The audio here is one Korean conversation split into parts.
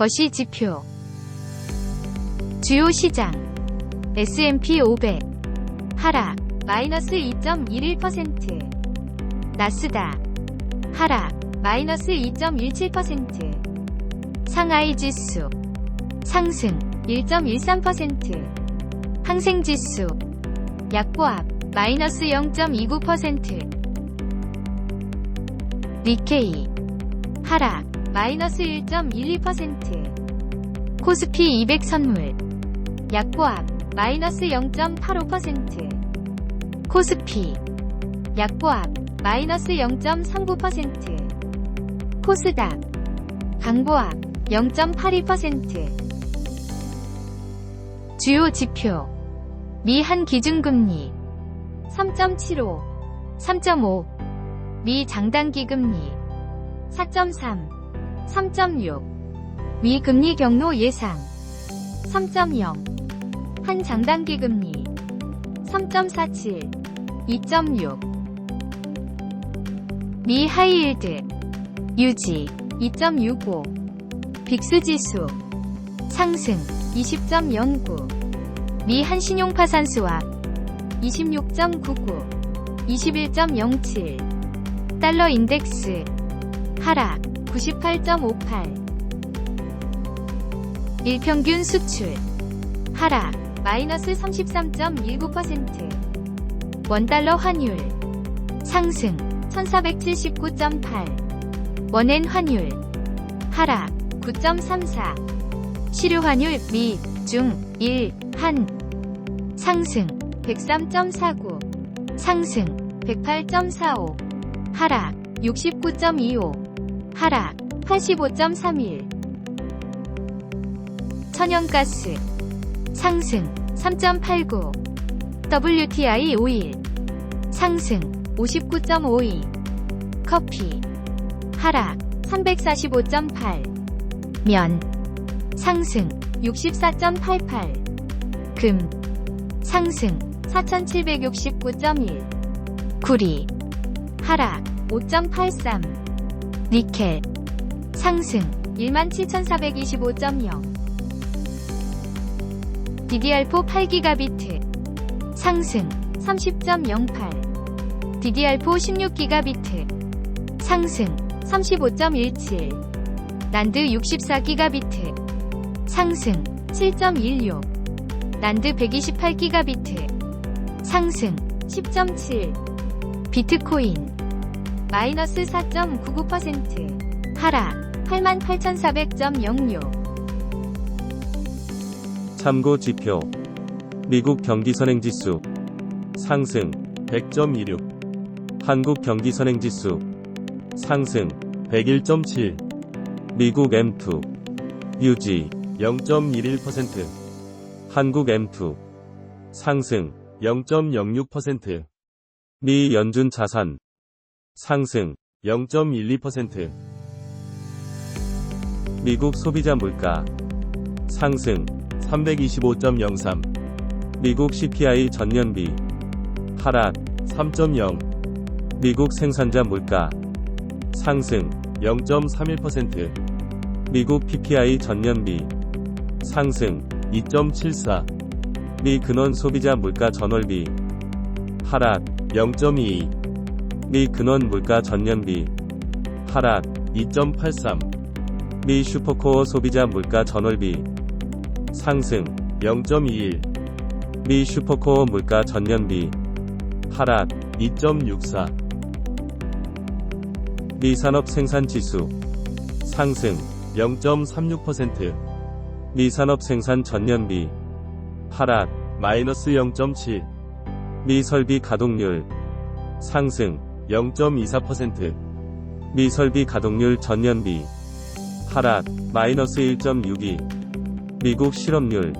거시 지표. 주요 시장. S&P 500 하락. 마이너스 2.11% 나스닥. 하락. 마이너스 2.17% 상하이 지수. 상승. 1.13% 항생 지수. 약보합. 마이너스 0.29% 니케이. 하락 마이너스 1.12% 코스피 200 선물. 약보합 마이너스 0.85% 코스피 약보합 마이너스 0.39% 코스닥 강보합 0.82% 주요 지표. 미 한 기준금리 3.75 3.5 미 장단기 금리 4.3 3.6미 금리 경로 예상. 3.0 한 장단기 금리. 3.47 2.6 미 하이힐드. 유지. 2.65 빅스 지수. 상승. 20.09 미 한신용 파산 수합 26.99 21.07 달러 인덱스. 하락 98.58 일평균 수출. 하락. 마이너스 33.19% 원달러 환율. 상승. 1479.8 원엔 환율. 하락. 9.34 시료 환율 미, 중, 일, 한. 상승. 103.49 상승. 108.45 하락. 69.25 하락 85.31 천연가스 상승 3.89 WTI 오일 상승 59.52 커피 하락 345.8 면 상승 64.88 금 상승 4769.1 구리 하락 5.83 니켈 상승 17,425.0 DDR4 8기가비트 상승 30.08 DDR4 16기가비트 상승 35.17 난드 64기가비트 상승 7.16 난드 128기가비트 상승 10.7 비트코인 마이너스 4.99% 하락 88,400.06 참고 지표. 미국 경기 선행 지수. 상승 100.26 한국 경기 선행 지수. 상승 101.7 미국 M2 유지 0.11% 한국 M2 상승 0.06%. 미 연준 자산 상승 0.12%. 미국 소비자 물가 상승 325.03. 미국 CPI 전년비 하락 3.0. 미국 생산자 물가 상승 0.31%. 미국 PPI 전년비 상승 2.74. 미 근원 소비자 물가 전월비 하락 0.22. 미 근원 물가 전년비 하락 2.83. 미 슈퍼코어 소비자 물가 전월비 상승 0.21. 미 슈퍼코어 물가 전년비 하락 2.64. 미 산업 생산 지수 상승 0.36%. 미 산업 생산 전년비 하락 마이너스 0.7. 미 설비 가동률 상승 0.24%. 미 설비 가동률 전년비 하락 마이너스 1.62. 미국 실업률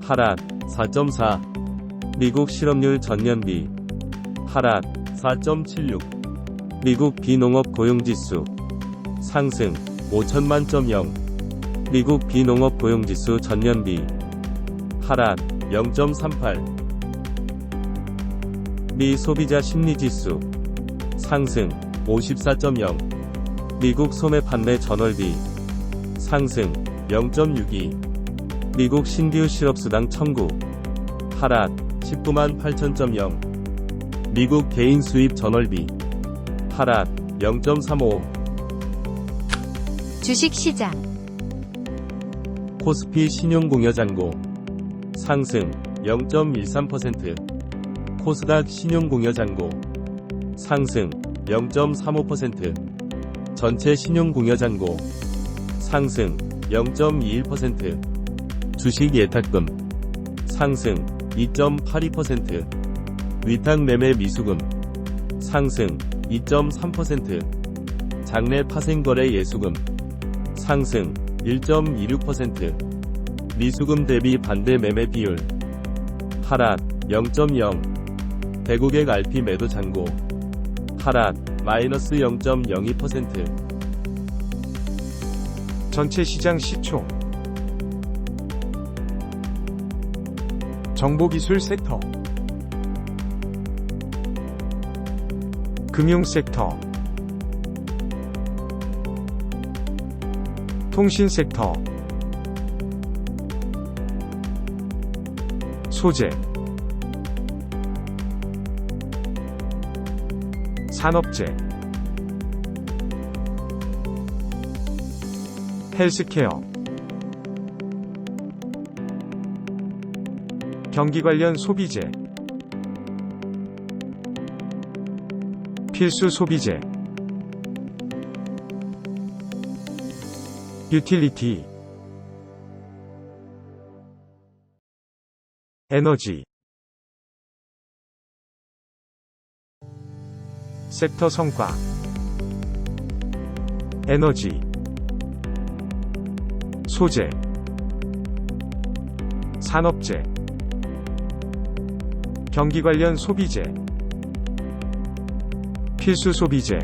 하락 4.4. 미국 실업률 전년비 하락 4.76. 미국 비농업 고용지수 상승 5천만.0. 미국 비농업 고용지수 전년비 하락 0.38. 미 소비자 심리지수 상승 54.0. 미국 소매 판매 전월비. 상승 0.62 미국 신규 실업수당 청구. 하락 19만 8천.0 미국 개인 수입 전월비. 하락 0.35 주식시장, 코스피 신용공여잔고. 상승 0.13% 코스닥 신용공여잔고 상승 0.35% 전체 신용공여잔고 상승 0.21% 주식 예탁금 상승 2.82% 위탁 매매 미수금 상승 2.3% 장내 파생거래 예수금 상승 1.26% 미수금 대비 반대 매매 비율 하락 0.0 대고객 RP 매도 잔고 하락 마이너스 0.02% 전체 시장 시총. 정보기술 섹터. 금융 섹터. 통신 섹터. 소재 산업재 헬스케어 경기 관련 소비재 필수 소비재 유틸리티 에너지 섹터 성과 에너지 소재 산업재 경기 관련 소비재 필수 소비재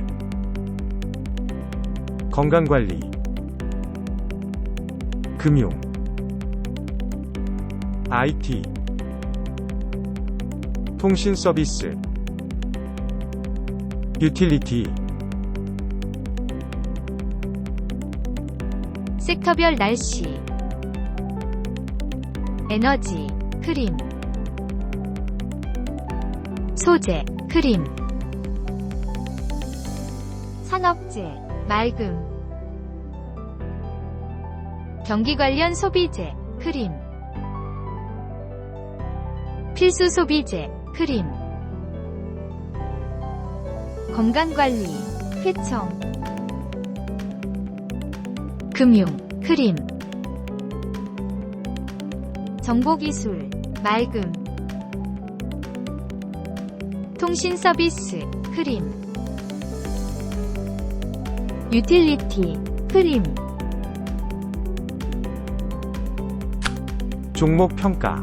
건강관리 금융 IT 통신 서비스 유틸리티. 섹터별 날씨, 에너지, 크림, 소재, 크림, 산업재, 맑음, 경기 관련 소비재, 크림, 필수 소비재, 크림, 건강관리, 쾌청, 금융, 크림, 정보기술, 맑음, 통신 서비스, 크림, 유틸리티, 크림, 종목 평가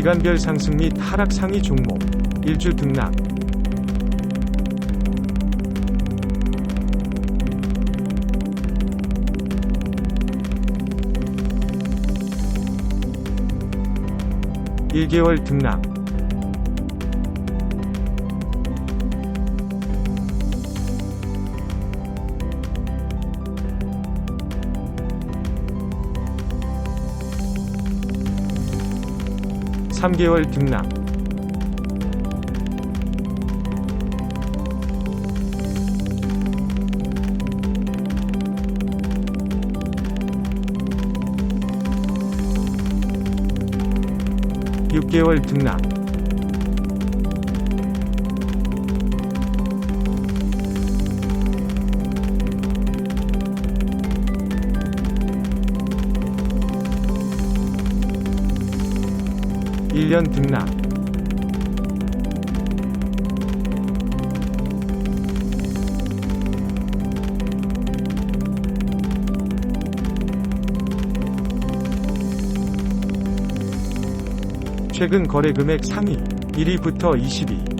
기간별 상승 및 하락 상위 종목 1주 등락. 일개월 등락 삼개월 등락 육개월 등락 1년 등락 최근 거래 금액 상위 1위부터 20위.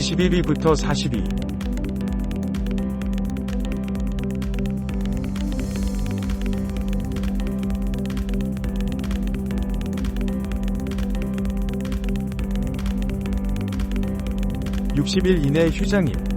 (21위부터 40위) (60일) 이내 휴장일